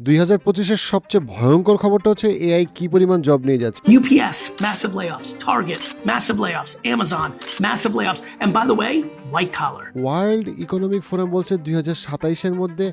দুই হাজার পঁচিশের সবচেয়ে ভয়ঙ্কর খবরটা হচ্ছে এআই কি পরিমাণ জব নিয়ে যাচ্ছে UPS, massive layoffs. Target, massive layoffs. Amazon, massive layoffs. And by the way, white collar. World Economic Forum বলছে দুই হাজার সাতাইশের মধ্যে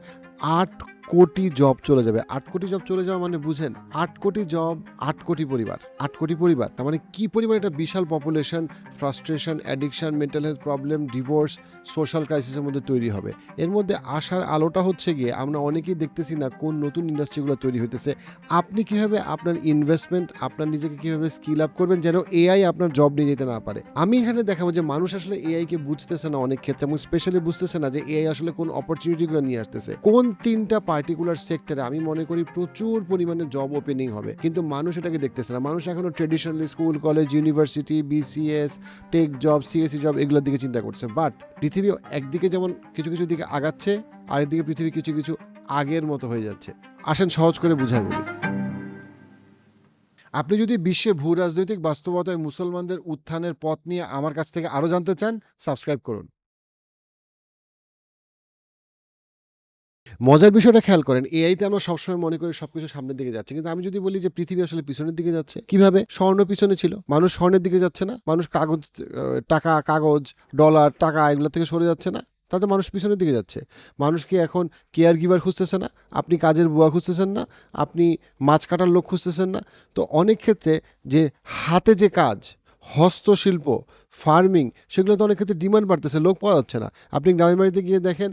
আট কোটি জব চলে যাবে। আট কোটি জব চলে যাওয়া মানে বুঝেন, আট কোটি জব আট কোটি পরিবার। আট কোটি পরিবার, তার মানে কি পরিমাণ একটা বিশাল population frustration addiction mental health problem divorce social ক্রাইসিসের মধ্যে তৈরি হবে। এর মধ্যে আসার আলোটা হচ্ছে গিয়ে, আমরা অনেকেই দেখতেছি না কোন নতুন ইন্ডাস্ট্রিগুলো তৈরি হইতেছে। আপনি কীভাবে আপনার ইনভেস্টমেন্ট আপনার নিজেকে কীভাবে স্কিল আপ করবেন যেন এআই আপনার জব নিয়ে যেতে না পারে? আমি এখানে দেখাবো যে মানুষ আসলে এআইকে বুঝতেছে না অনেক ক্ষেত্রে এবং স্পেশালি বুঝতেছে না যে এআই আসলে কোন অপরচুনিটিগুলো নিয়ে আসতেছে। কোন তিনটা পার্টিকুলার সেক্টরে আমি মনে করি প্রচুর পরিমাণে জব ওপেনিং হবে। কিন্তু মানুষ এটাকে দেখতেছে না। মানুষ এখনও traditionally school college university BCS tech job CSC job এগুলোর দিকে চিন্তা করছে। বাট পৃথিবী একদিকে যেমন কিছু কিছু দিকে আগাচ্ছে, আরেকদিকে পৃথিবী কিছু কিছু আগের মতো হয়ে যাচ্ছে। আসেন সহজ করে বুঝাই বলি। আপনি যদি বিশ্বে ভূ রাজনৈতিক বাস্তবতায় মুসলমানদের উত্থানের পথ নিয়ে আমার কাছ থেকে আরও জানতে চান সাবস্ক্রাইব করুন। মজার বিষয়টা খেয়াল করেন এআইতে আমরা সবসময় মনে করি সবকিছু সামনের দিকে যাচ্ছে। কিন্তু আমি যদি বলি যে পৃথিবী আসলে পিছনের দিকে যাচ্ছে, কীভাবে? স্বর্ণ পিছনে ছিল। মানুষ স্বর্ণের দিকে যাচ্ছে না। মানুষ কাগজ টাকা, কাগজ ডলার টাকা এগুলো থেকে সরে যাচ্ছে না। তাতে মানুষ পিছনের দিকে যাচ্ছে। মানুষ কি এখন কেয়ার গিভার খুঁজতেছে না? আপনি কাজের বুয়া খুঁজতেছেন না? আপনি মাছ কাটার লোক খুঁজতেছেন না? তো অনেক ক্ষেত্রে যে হাতে যে কাজ হস্তশিল্প ফার্মিং সেগুলো তো অনেক ক্ষেত্রে ডিমান্ড বাড়তেছে, লোক পাওয়া যাচ্ছে না। আপনি গ্রামের বাড়িতে গিয়ে দেখেন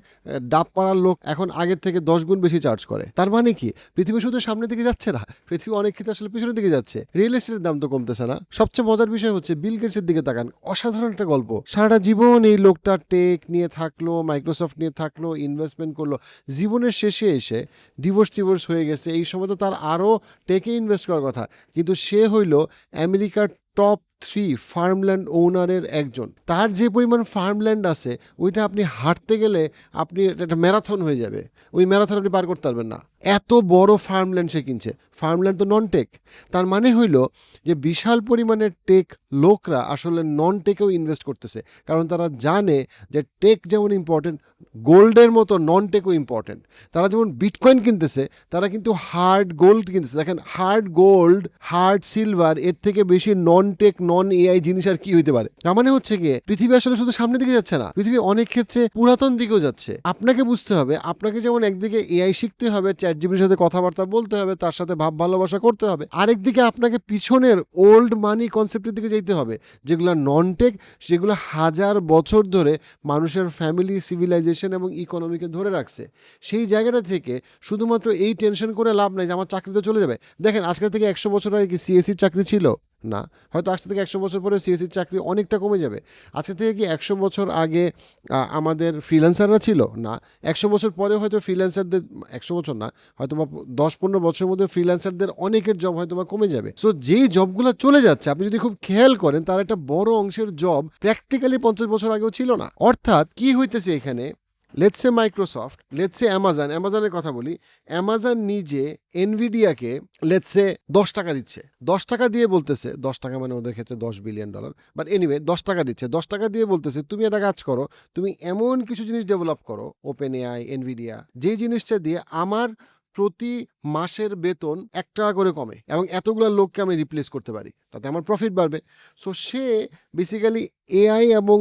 ডাব পাড়ার লোক এখন আগের থেকে দশ গুণ বেশি চার্জ করে। তার মানে কি? পৃথিবী শুধু সামনের দিকে যাচ্ছে না, পৃথিবী অনেক ক্ষেত্রে আসলে পিছনের দিকে যাচ্ছে। রিয়েল এস্টেটের দাম তো কমতেছে না। সবচেয়ে মজার বিষয় হচ্ছে বিল গেটসের দিকে তাকান, অসাধারণ একটা গল্প। সারাটা জীবন এই লোকটা টেক নিয়ে থাকল মাইক্রোসফট নিয়ে থাকল ইনভেস্টমেন্ট করল। জীবনের শেষে এসে ডিভোর্স টিভোর্স হয়ে গেছে। এই সময় তো তার আরও টেকে ইনভেস্ট করার কথা। কিন্তু সে হইল আমেরিকার টপ থ্রি ফার্মল্যান্ড ওনারের একজন। তার যে পরিমাণ ফার্মল্যান্ড আছে, ওইটা আপনি হাঁটতে গেলে আপনি একটা ম্যারাথন হয়ে যাবে। ওই ম্যারাথন আপনি পার করতে পারবেন না। এত বড় ফার্মল্যান্ড সে কিনছে। ফার্মল্যান্ড তো নন টেক তার মানে হইল যে বিশাল পরিমাণের টেক লোকরা আসলে নন টেকেও ইনভেস্ট করতেছে। কারণ তারা জানে যে টেক যেমন ইম্পর্টেন্ট গোল্ডের মতো নন টেকও ইম্পর্টেন্ট তারা যেমন বিটকয়েন কিনতেছে, তারা কিন্তু হার্ড গোল্ড কিনতেছে। দেখেন হার্ড গোল্ড হার্ড সিলভার এর থেকে বেশি নন টেক নন এআই জিনিস আর কি হইতে পারে? তার মানে হচ্ছে গিয়ে, পৃথিবী আসলে শুধু সামনের দিকে যাচ্ছে না, পৃথিবী অনেক ক্ষেত্রে পুরাতন দিকেও যাচ্ছে। আপনাকে বুঝতে হবে, আপনাকে যেমন একদিকে এআই শিখতে হবে চ্যাট জিবির সাথে কথাবার্তা বলতে হবে, তার সাথে ভাব ভালোবাসা করতে হবে, আরেকদিকে আপনাকে পিছনের ওল্ড মানি কনসেপ্টের দিকে যেতে হবে, যেগুলো নন টেক সেগুলো হাজার বছর ধরে মানুষের ফ্যামিলি সিভিলাইজেশন এবং ইকোনমিকে ধরে রাখছে। সেই জায়গাটা থেকে শুধুমাত্র এই টেনশন করে লাভ নাই যে আমার চাকরি তো চলে যাবে। দেখেন, আজকে থেকে একশো বছর আগে কি সিএসসির চাকরি ছিল? না। হয়তো আজকে থেকে একশো বছর পরে সিএসসির চাকরি অনেকটা কমে যাবে। আজকে থেকে কি একশো বছর আগে আমাদের ফ্রিল্যান্সাররা ছিল? না। একশো বছর পরে হয়তো ফ্রিল্যান্সারদের একশো বছর না হয়তো বা দশ পনেরো বছরের মধ্যে ফ্রিল্যান্সারদের অনেকের জব হয়তো বা কমে যাবে। সো যেই জবগুলো চলে যাচ্ছে, আপনি যদি খুব খেয়াল করেন, তার একটা বড় অংশের জব প্র্যাকটিক্যালি পঞ্চাশ বছর আগেও ছিল না। অর্থাৎ কি হইতেছে এখানে? লেটসে মাইক্রোসফট লেটসে অ্যামাজন অ্যামাজনের কথা বলি অ্যামাজন নিজে এনভিডিয়াকে লেটসে দশ টাকা দিচ্ছে। দশ টাকা দিয়ে বলতেছে, দশ টাকা মানে ওদের ক্ষেত্রে দশ বিলিয়ন ডলার বাট এনিওয়ে দশ টাকা দিচ্ছে। দশ টাকা দিয়ে বলতেছে, তুমি একটা কাজ করো, তুমি এমন কিছু জিনিস ডেভেলপ করো ওপেন এআই এনভিডিয়া যেই জিনিসটা দিয়ে আমার প্রতি মাসের বেতন এক টাকা করে কমে এবং এতগুলো লোককে আমি রিপ্লেস করতে পারি, তাতে আমার প্রফিট বাড়বে। সো সে বেসিক্যালি এআই এবং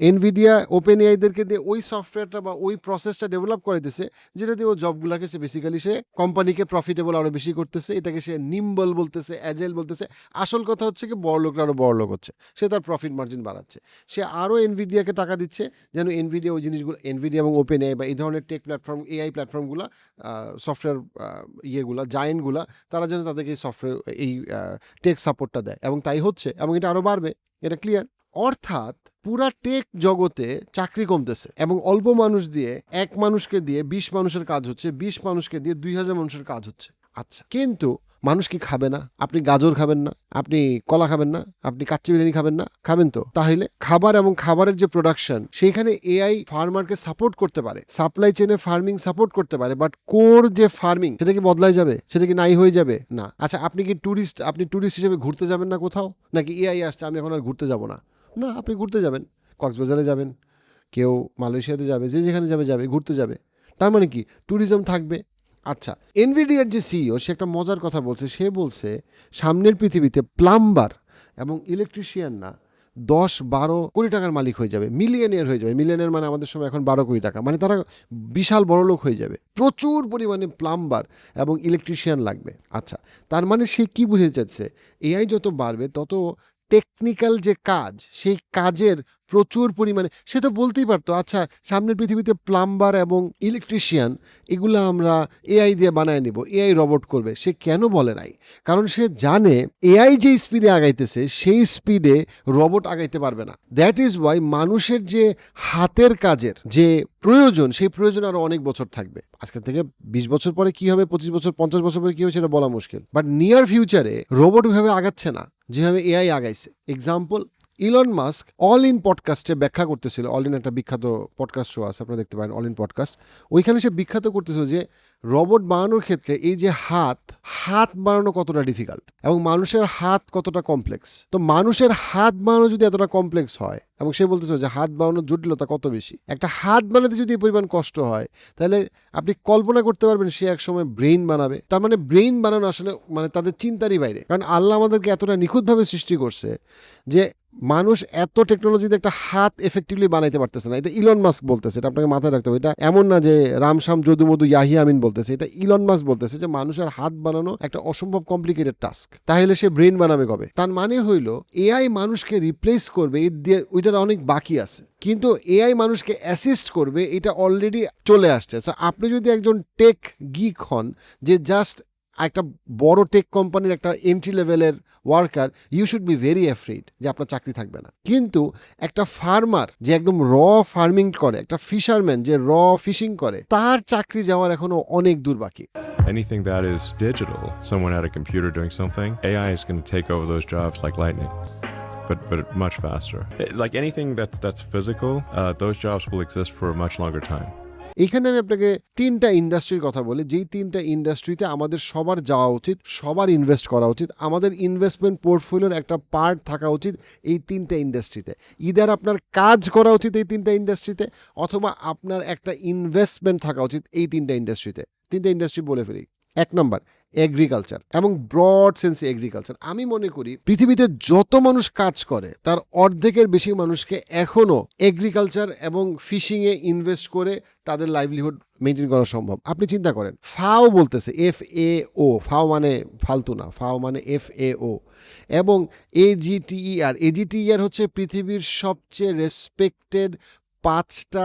এনভিডিয়া ওপেন এআইদেরকে দিয়ে ওই সফটওয়্যারটা বা ওই প্রসেসটা ডেভেলপ করে দিছে, যেটা দিয়ে ও জবগুলোকে সে বেসিক্যালি সে কোম্পানিকে প্রফিটেবল আরও বেশি করতেছে, এটাকে সে নিম্বল বলতেছে অ্যাজেল বলতেছে। আসল কথা হচ্ছে কি বড় লোকরা আরও বড় লোক হচ্ছে, সে তার প্রফিট মার্জিন বাড়াচ্ছে। সে আরও এনভিডিয়াকে টাকা দিচ্ছে, যেন এনভিডিয়া ওই জিনিসগুলো এনভিডিয়া এবং ওপেন এআই বা এই ধরনের টেক প্ল্যাটফর্ম এআই প্ল্যাটফর্মগুলো সফটওয়্যার ইয়েগুলা জায়েন্টগুলা তারা যেন তাদেরকে এই সফটওয়্যার এই টেক সাপোর্টটা দেয়। এবং তাই হচ্ছে, এবং এটা আরও বাড়বে, এটা ক্লিয়ার অর্থাৎ পুরা টেক জগতে চাকরি কমতেছে এবং অল্প মানুষ দিয়ে, এক মানুষকে দিয়ে বিশ মানুষের কাজ হচ্ছে, বিশ মানুষকে দিয়ে দুই হাজার মানুষের কাজ হচ্ছে। আচ্ছা কিন্তু মানুষ কি খাবে না? আপনি গাজর খাবেন না, আপনি কলা খাবেন না, আপনি কাচ্চি বিরিয়ানি খাবেন না, খাবেন তো? তাহলে খাবার এবং খাবারের যে প্রোডাকশন সেইখানে এআই ফার্মারকে সাপোর্ট করতে পারে সাপ্লাই চেনে ফার্মিং সাপোর্ট করতে পারে বাট কোর যে ফার্মিং সেটা কি বদলায় যাবে? সেটা কি নাই হয়ে যাবে? না। আচ্ছা আপনি কি ট্যুরিস্ট আপনি ট্যুরিস্ট হিসেবে ঘুরতে যাবেন না কোথাও? নাকি এআই আসছে, আমি এখন আর ঘুরতে যাব না? না, আপনি ঘুরতে যাবেন। কক্সবাজারে যাবেন, কেউ মালয়েশিয়াতে যাবে, যে যেখানে যাবে যাবে, ঘুরতে যাবে। তার মানে কি? ট্যুরিজম থাকবে। আচ্ছা এনভিডিয়ার যে সিইও সে একটা মজার কথা বলছে। সে বলছে, সামনের পৃথিবীতে প্লাম্বার এবং ইলেকট্রিশিয়ান না, দশ বারো কোটি টাকার মালিক হয়ে যাবে। মিলিয়নিয়ার হয়ে যাবে। মিলিয়নিয়ার মানে আমাদের সময় এখন বারো কোটি টাকা। মানে তারা বিশাল বড় লোক হয়ে যাবে। প্রচুর পরিমাণে প্লাম্বার এবং ইলেকট্রিশিয়ান লাগবে। আচ্ছা তার মানে সে কি বুঝে যাচ্ছে এআই যত বাড়বে, তত টেকনিক্যাল যে কাজ সেই কাজের প্রচুর পরিমাণে। সে তো বলতেই পারতো আচ্ছা সামনের পৃথিবীতে প্লাম্বার এবং ইলেকট্রিশিয়ান, এগুলো আমরা এআই দিয়ে বানায় নিব, এআই রবট করবে। সে কেন বলে নাই? কারণ সে জানে এআই যে স্পিডে আগাইতেছে, সেই স্পিডে রবট আগাইতে পারবে না। দ্যাট ইজ ওয়াই মানুষের যে হাতের কাজের যে প্রয়োজন, সেই প্রয়োজন আরও অনেক বছর থাকবে। আজকে থেকে বিশ বছর পরে কি হবে, পঁচিশ বছর, পঞ্চাশ বছর পরে কি হবে, সেটা বলা মুশকিল। বাট নিয়ার ফিউচারে রোবট ওইভাবে আগাচ্ছে না, যেভাবে AI আগাইছে। Example Elon Musk all in পডকাস্টে ব্যাখ্যা করতেছিল। অল ইন একটা বিখ্যাত পডকাস্ট শো আছে, আপনারা দেখতে পারেন অল ইন পডকাস্ট ওইখানে সে বিখ্যাত করতেছিল যে রবট বানানোর ক্ষেত্রে এই যে হাত হাত বানানো কতটা ডিফিকাল্ট এবং মানুষের হাত কতটা কমপ্লেক্স তো মানুষের হাত বানানো যদি এতটা কমপ্লেক্স হয় এবং সে বলতেছিল যে, হাত বানানোর জটিলতা কত বেশি? একটা হাত বানাতে যদি এই পরিমাণ কষ্ট হয়, তাহলে আপনি কল্পনা করতে পারবেন সে এক সময় ব্রেইন বানাবে। তার মানে ব্রেইন বানানো আসলে মানে তাদের চিন্তারই বাইরে। কারণ আল্লাহ আমাদেরকে এতটা নিখুঁতভাবে সৃষ্টি করছে যে মানুষ এত টেকনোলজিতে একটা হাত এফেক্টিভলি বানাইতে পারতেছে না। এটা ইলন মাস্ক বলতেছে, এটা আপনাকে মাথায় রাখতে হবে। এটা এমন না যে রামশ্যাম যদু মধু ইয়াহিয়া আমিন বলতেছে, এটা ইলন মাস্ক বলতেছে যে মানুষের হাত বানানো একটা অসম্ভব কমপ্লিকেটেড টাস্ক তাহলে সে ব্রেন বানাবে কবে? তার মানে হইল এআই মানুষকে রিপ্লেস করবে, এর দিয়ে ওইটার অনেক বাকি আছে। কিন্তু এআই মানুষকে অ্যাসিস্ট করবে, এটা অলরেডি চলে আসছে। তো আপনি যদি একজন টেক গিক হন, যে জাস্ট একটা বড় টেক কোম্পানির একটা এন্ট্রি লেভেলের worker you should be very afraid যে আপনার চাকরি থাকবে না কিন্তু একটা ফার্মার যে একদম র ফার্মিং করে একটা ফিশারম্যান যে র ফিশিং করে তার চাকরি যাওয়ার এখনও অনেক দূর বাকি Anything that is digital, someone at a computer doing something, AI is going to take over those jobs like lightning. But, but much faster. Like anything that's that's physical, uh, those jobs will exist for a much longer time. এখানে আমি আপনাকে তিনটা ইন্ডাস্ট্রির কথা বলি। যেই তিনটা ইন্ডাস্ট্রিতে আমাদের সবার যাওয়া উচিত, সবার ইনভেস্ট করা উচিত, আমাদের ইনভেস্টমেন্ট পোর্টফোলিওর একটা পার্ট থাকা উচিত এই তিনটা ইন্ডাস্ট্রিতে ইদার আপনার কাজ করা উচিত এই তিনটা ইন্ডাস্ট্রিতে অথবা আপনার একটা ইনভেস্টমেন্ট থাকা উচিত এই তিনটা ইন্ডাস্ট্রিতে তিনটা ইন্ডাস্ট্রি বলে ফেলি। এক নম্বর এগ্রিকালচার এবং ব্রড সেন্সে এগ্রিকালচার আমি মনে করি পৃথিবীতে যত মানুষ কাজ করে, তার অর্ধেকের বেশি মানুষকে এখনও এগ্রিকালচার এবং ফিশিংয়ে ইনভেস্ট করে তাদের লাইভলিহুড মেনটেন করা সম্ভব। আপনি চিন্তা করেন, ফাও বলতেছে এফ এ ও ফাও মানে ফালতু না, ফাও মানে এফ এ ও এবং এজিটিইআর এজিটিইআর হচ্ছে পৃথিবীর সবচেয়ে রেসপেক্টেড পাঁচটা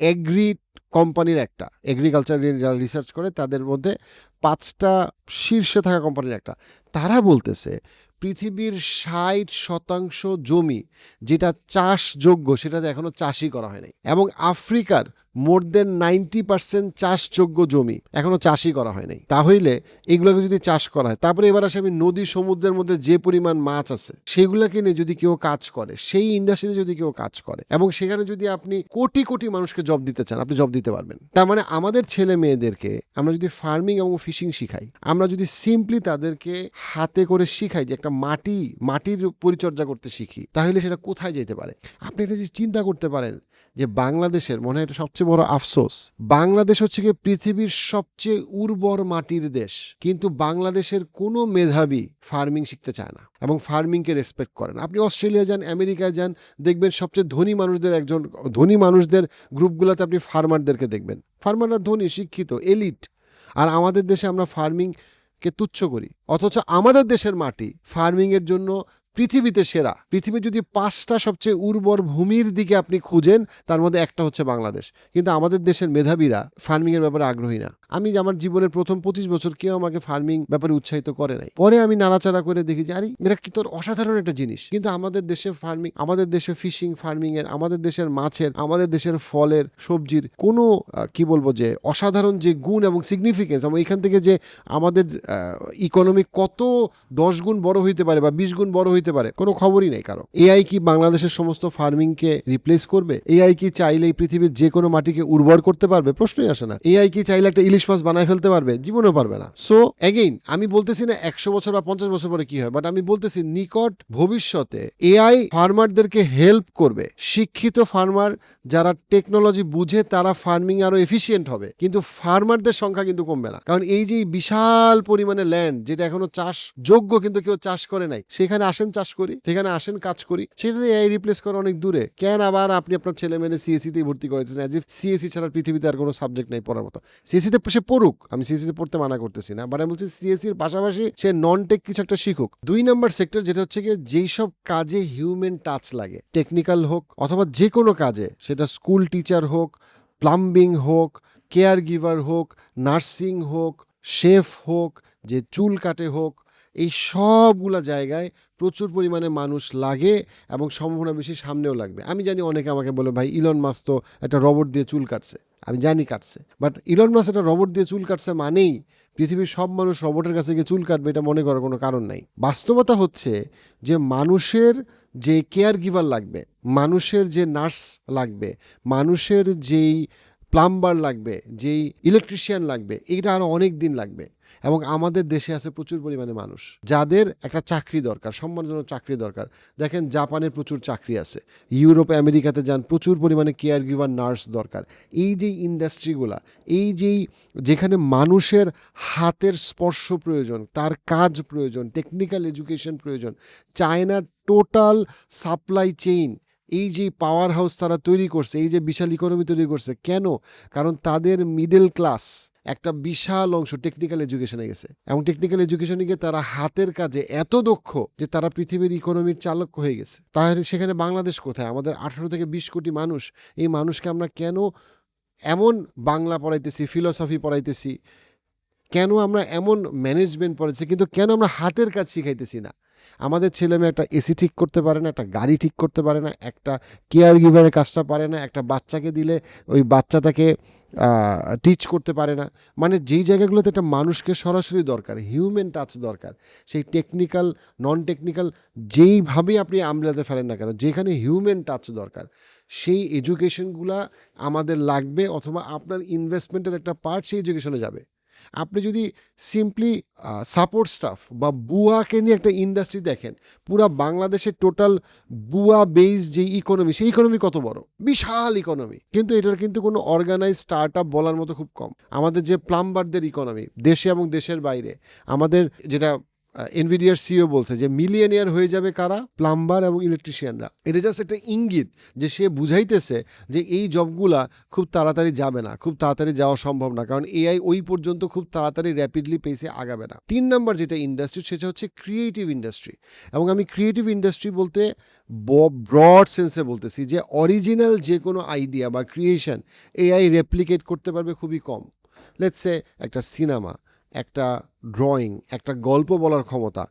এগ্রি কোম্পানির একটা। এগ্রিকালচার যারা রিসার্চ করে, তাদের মধ্যে পাঁচটা শীর্ষে থাকা কোম্পানির একটা। তারা বলতেছে, পৃথিবীর ষাট শতাংশ জমি যেটা চাষযোগ্য সেটাতে এখনও চাষই করা হয়নি এবং আফ্রিকার মোর দেন নাইনটি পার্সেন্ট চাষযোগ্য জমি এখনও চাষই করা হয় নাই। তাহলে এগুলোকে যদি চাষ করা হয়, তারপরে এবার আসে আমি নদী সমুদ্রের মধ্যে যে পরিমাণ মাছ আছে, সেগুলোকে নিয়ে যদি কেউ কাজ করে, সেই ইন্ডাস্ট্রিতে যদি কেউ কাজ করে এবং সেখানে যদি আপনি কোটি কোটি মানুষকে জব দিতে চান, আপনি জব দিতে পারবেন। তার মানে আমাদের ছেলে মেয়েদেরকে আমরা যদি ফার্মিং এবং ফিশিং শিখাই, আমরা যদি সিম্পলি তাদেরকে হাতে করে শিখাই যে একটা মাটি, মাটির পরিচর্যা করতে শিখি, তাহলে সেটা কোথায় যেতে পারে? আপনি এটা যে চিন্তা করতে পারেন যে বাংলাদেশের, মনে হয় এটা সবচেয়ে বড় আফসোস, বাংলাদেশ হচ্ছে গিয়ে পৃথিবীর সবচেয়ে উর্বর মাটির দেশ, কিন্তু বাংলাদেশের কোনো মেধাবী ফার্মিং শিখতে চায় না এবং ফার্মিংকে রেসপেক্ট করে না। আপনি অস্ট্রেলিয়া যান, আমেরিকায় যান, দেখবেন সবচেয়ে ধনী মানুষদের একজন, ধনী মানুষদের গ্রুপগুলোতে আপনি ফার্মারদেরকে দেখবেন। ফার্মাররা ধনী, শিক্ষিত, এলিট। আর আমাদের দেশে আমরা ফার্মিংকে তুচ্ছ করি, অথচ আমাদের দেশের মাটি ফার্মিংয়ের জন্য পৃথিবীতে সেরা। পৃথিবীর যদি পাঁচটা সবচেয়ে উর্বর ভূমির দিকে আপনি খুঁজেন, তার মধ্যে একটা হচ্ছে বাংলাদেশ। কিন্তু আমাদের দেশের মেধাবীরা ফার্মিং এর ব্যাপারে আগ্রহী না। আমি আমার জীবনের প্রথম পঁচিশ বছর কেউ আমাকে ফার্মিং ব্যাপারে উৎসাহিত করে নাই। পরে আমি নাড়াচাড়া করে দেখি যে, আরে এটা কি তোর অসাধারণ একটা জিনিস। কিন্তু আমাদের দেশে ফার্মিং, আমাদের দেশে ফিশিং ফার্মিং এর আমাদের দেশের মাছের, আমাদের দেশের ফলের, সবজির কোনো কি বলব যে, অসাধারণ যে গুণ এবং সিগনিফিকেন্স এবং এখান থেকে যে আমাদের ইকোনমি কত দশ গুণ বড় হইতে পারে বা বিশ গুণ বড় হইতে হইতে পারে, কোনো খবরই নেই কারও। এআই কি বাংলাদেশের সমস্ত ফার্মিংকে রিপ্লেস করবে? এআই কি চাইলে এই পৃথিবীর যে কোনো মাটিকে উর্বর করতে পারবে? প্রশ্নই আসে না। এআই কি চাইলে একটা ইলিশ মাছ বানায় ফেলতে পারবে? জীবনেও পারবে না। সো এগেইন আমি বলতেছি না একশো বছর বা পঞ্চাশ বছর পরে কি হয় বাট আমি বলতেছি নিকট ভবিষ্যতে এআই ফার্মারদেরকে হেল্প করবে। শিক্ষিত ফার্মার যারা টেকনোলজি বুঝে, তারা ফার্মিং আরও এফিসিয়েন্ট হবে। কিন্তু ফার্মারদের সংখ্যা কিন্তু কমবে না। কারণ এই যে বিশাল পরিমাণে ল্যান্ড যেটা এখনও চাষ যোগ্য কিন্তু কেউ চাষ করে নাই, সেখানে আসেন চাষ করি, সেখানে আসেন, কাজ করি। সেটাতে এআই রিপ্লেস করা অনেক দূরে। কেন আবার আপনি আপনার ছেলে মেয়ে সিএসসি তে ভর্তি করেছেন অ্যাজ ইফ সিএসসি ছাড়া পৃথিবীতে আর কোনো সাবজেক্ট নেই পড়ার মতো। সিএসসি তে সে পড়ুক, আমি সিএসসি তে পড়তে মানা করতেছি না। বাট আমি বলছি সিএসসি এর পাশাপাশি সে নন টেক কিছু একটা শিখুক। দুই নাম্বার সেক্টর যেটা হচ্ছে গিয়ে যেই সব কাজে হিউম্যান টাচ লাগে টেকনিক্যাল হোক অথবা যে কোনো কাজে, সেটা স্কুল টিচার হোক প্লাম্বিং হোক কেয়ার গিভার হোক নার্সিং হোক শেফ হোক, যে চুল কাটে হোক এই সবগুলা জায়গায় প্রচুর পরিমাণে মানুষ লাগে এবং সম্ভাবনা বেশি সামনেও লাগবে। আমি জানি অনেকে আমাকে বলে, ভাই ইলন মাস তো একটা রবট দিয়ে চুল কাটছে। আমি জানি কাটছে। বাট ইলন মাস একটা রবট দিয়ে চুল কাটছে মানেই পৃথিবীর সব মানুষ রবটের কাছে গিয়ে চুল কাটবে এটা মনে করার কোনো কারণ নাই। বাস্তবতা হচ্ছে যে মানুষের যে কেয়ার গিভার লাগবে, মানুষের যে নার্স লাগবে, মানুষের যেই প্লাম্বার লাগবে, যেই ইলেকট্রিশিয়ান লাগবে, এটা আরও অনেক দিন লাগবে। এবং আমাদের দেশে আছে প্রচুর পরিমাণে মানুষ। যাদের একটা চাকরি দরকার, সম্মানজনক চাকরি দরকার। দেখেন, জাপানে প্রচুর চাকরি আছে। ইউরোপে, আমেরিকাতে যান, প্রচুর পরিমাণে কেয়ার গিভার নার্স দরকার। এই যে ইন্ডাস্ট্রিগুলা, এই যেই, যেখানে মানুষের হাতের স্পর্শ প্রয়োজন, তার কাজ প্রয়োজন, টেকনিক্যাল এডুকেশন প্রয়োজন, চায়নার টোটাল সাপ্লাই চেইন, এই যে পাওয়ার হাউস তারা তৈরি করছে, এই যে বিশাল ইকোনমি তৈরি করছে, কেন? কারণ তাদের মিডল ক্লাস একটা বিশাল অংশ টেকনিক্যাল এডুকেশনে গেছে। এবং টেকনিক্যাল এডুকেশনে গিয়ে তারা হাতের কাজে এত দক্ষ যে তারা পৃথিবীর ইকোনমির চালক হয়ে গেছে। তাহলে সেখানে বাংলাদেশ কোথায়? আমাদের আঠারো থেকে বিশ কোটি মানুষ, এই মানুষকে আমরা কেন এমন বাংলা পড়াইতেছি ফিলসফি পড়াইতেছি? কেন আমরা এমন ম্যানেজমেন্ট পড়াইছি কিন্তু কেন আমরা হাতের কাজ শিখাইতেছি না? আমাদের ছেলে মেয়ে একটা এসি ঠিক করতে পারে না, একটা গাড়ি ঠিক করতে পারে না, একটা কেয়ার গিভারের কাজটা পারে না, একটা বাচ্চাকে দিলে ওই বাচ্চাটাকে টিচ করতে পারে না। মানে যেই জায়গাগুলোতে একটা মানুষকে সরাসরি দরকার হিউম্যান টাচ দরকার, সেই টেকনিক্যাল নন টেকনিক্যাল যেইভাবেই আপনি আমলাতে ফেলেন না কেন, যেখানে হিউম্যান টাচ দরকার, সেই এডুকেশনগুলা আমাদের লাগবে অথবা আপনার ইনভেস্টমেন্টের একটা পার্ট সেই এডুকেশনে যাবে। আপনি যদি সিম্পলি সাপোর্ট স্টাফ বা বুয়াকে নিয়ে একটা ইন্ডাস্ট্রি দেখেন, পুরা বাংলাদেশের টোটাল বুয়া বেস যে ইকোনমি সেই ইকোনমি কত বড়? বিশাল ইকোনমি কিন্তু এটার কিন্তু কোনো অর্গানাইজ স্টার্ট আপ বলার মতো খুব কম। আমাদের যে প্লাম্বারদের ইকোনমি দেশে এবং দেশের বাইরে, আমাদের যেটা এনভিডিয়ার সিও বলছে যে মিলিয়নিয়ার হয়ে যাবে কারা? প্লাম্বার এবং ইলেকট্রিশিয়ানরা এটা জাস্ট একটা ইঙ্গিত যে সে বুঝাইতেছে যে এই জবগুলা খুব তাড়াতাড়ি যাবে না, খুব তাড়াতাড়ি যাওয়া সম্ভব না, কারণ এআই ওই পর্যন্ত খুব তাড়াতাড়ি র্যাপিডলি পেসে আগাবে না। তিন নাম্বার যেটা ইন্ডাস্ট্রি সেটা হচ্ছে ক্রিয়েটিভ ইন্ডাস্ট্রি এবং আমি ক্রিয়েটিভ ইন্ডাস্ট্রি বলতে ব্রড সেন্সে বলতেছি যে অরিজিনাল যে কোনো আইডিয়া বা ক্রিয়েশন এআই রেপ্লিকেট করতে পারবে খুবই কম। লেটসে একটা সিনেমা একটা ড্রয়িং একটা গল্প বলার ক্ষমতা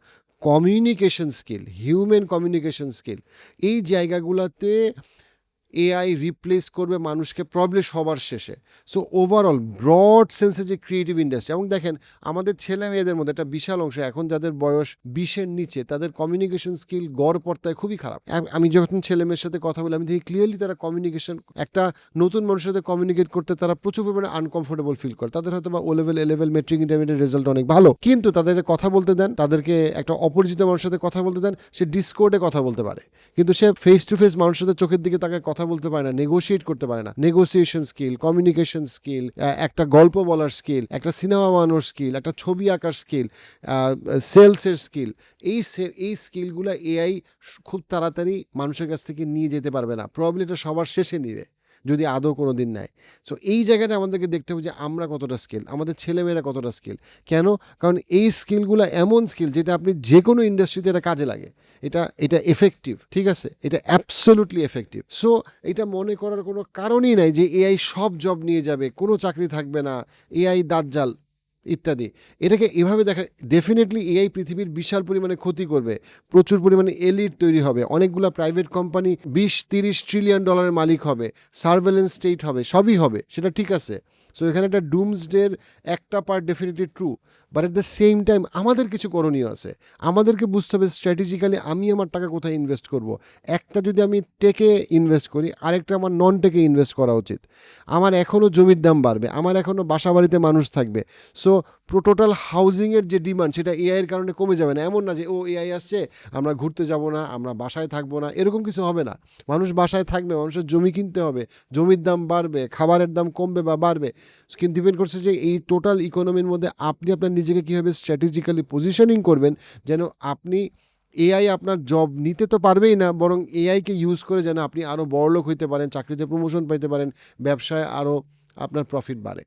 communication skill human communication skill এই জায়গাগুলোতে এআই রিপ্লেস করবে মানুষকে প্রবলি সবার শেষে। সো ওভারঅল ব্রড সেন্সে যে ক্রিয়েটিভ ইন্ডাস্ট্রি এবং দেখেন, আমাদের ছেলে মেয়েদের মধ্যে একটা বিশাল অংশ, এখন যাদের বয়স বিশের নিচে, তাদের কমিউনিকেশন স্কিল গড় পর্তায় খুবই খারাপ। আমি যখন ছেলে মেয়ের সাথে কথা বলি, আমি দেখি ক্লিয়ারলি তারা কমিউনিকেশন একটা নতুন মানুষের সাথে কমিউনিকেট করতে তারা প্রচুর পরিমাণে আনকমফোর্টেবল ফিল করে। তাদের হয়তো বা O level A level matric intermediate result অনেক ভালো, কিন্তু তাদেরকে কথা বলতে দেন, তাদেরকে একটা অপরিচিত মানুষের সাথে কথা বলতে দেন, সে ডিসকোর্ডে কথা বলতে পারে। কিন্তু সে ফেস টু ফেস মানুষের সাথে চোখের দিকে তাকে কথা বলতে পারে না নেগোসিয়েট করতে পারে না। নেগোসিয়েশন স্কিল কমিউনিকেশন স্কিল একটা গল্প বলার স্কিল একটা সিনেমা বানানোর স্কিল একটা ছবি আঁকার স্কিল সেলসের স্কিল এই এই স্কিলগুলো এআই খুব তাড়াতাড়ি মানুষের কাছ থেকে নিয়ে যেতে পারবে না। প্রবলি এটা সবার শেষে নিবে। যদি আদৌ কোনো দিন নেয়। সো এই জায়গাটা আমাদেরকে দেখতে হবে যে আমরা কতটা স্কিল আমাদের ছেলেমেয়েরা কতটা স্কিল কেন? কারণ এই স্কিলগুলো এমন স্কিল যেটা আপনি যে কোনো ইন্ডাস্ট্রিতে এটা কাজে লাগে। এটা এটা এফেক্টিভ ঠিক আছে? এটা অ্যাবসোলুটলি এফেক্টিভ সো এটা মনে করার কোনো কারণই নাই যে এআই সব জব নিয়ে যাবে, কোনো চাকরি থাকবে না এআই দাজ্জাল। ইত্যাদি। এটাকে এভাবে দেখা ডেফিনেটলি এআই পৃথিবীর বিশাল পরিমাণে ক্ষতি করবে। প্রচুর পরিমাণে এলিট তৈরি হবে। অনেকগুলো প্রাইভেট কোম্পানি বিশ, তিরিশ ট্রিলিয়ন ডলারের মালিক হবে। সার্ভেলেন্স স্টেট হবে। সবই হবে। সেটা ঠিক আছে। সো এখানে একটা ডুমসডের একটা part definitely true but at the same time আমাদের কিছু করণীয় আছে। আমাদেরকে বুঝতে হবে স্ট্র্যাটেজিক্যালি আমি আমার টাকা কোথায় ইনভেস্ট করব। একটা যদি আমি টেকে ইনভেস্ট করি, আরেকটা আমার নন টেকে ইনভেস্ট করা উচিত। আমার এখনও জমির দাম বাড়বে, আমার এখনও বাসা বাড়িতে মানুষ থাকবে। সো টোটাল হাউজিংয়ের যে ডিমান্ড সেটা এআইয়ের কারণে কমে যাবে না। এমন না যে, ও এআই আসছে, আমরা ঘুরতে যাব না, আমরা বাসায় থাকব না। এরকম কিছু হবে না। মানুষ বাসায় থাকবে, মানুষের জমি কিনতে হবে, জমির দাম বাড়বে, খাবারের দাম কমবে বা বাড়বে। কিন্তু ডিপেন্ড করছে যে, এই টোটাল ইকোনমির মধ্যে আপনি আপনার নিজেকে কীভাবে স্ট্র্যাটেজিক্যালি পজিশনিং করবেন, যেন আপনি এআই আপনার জব নিতে তো পারবেই না, বরং এআইকে ইউজ করে যেন আপনি আরও বড়লোক হইতে পারেন, চাকরিতে প্রমোশন পাইতে পারেন, ব্যবসায় আরও আপনার প্রফিট বাড়ে।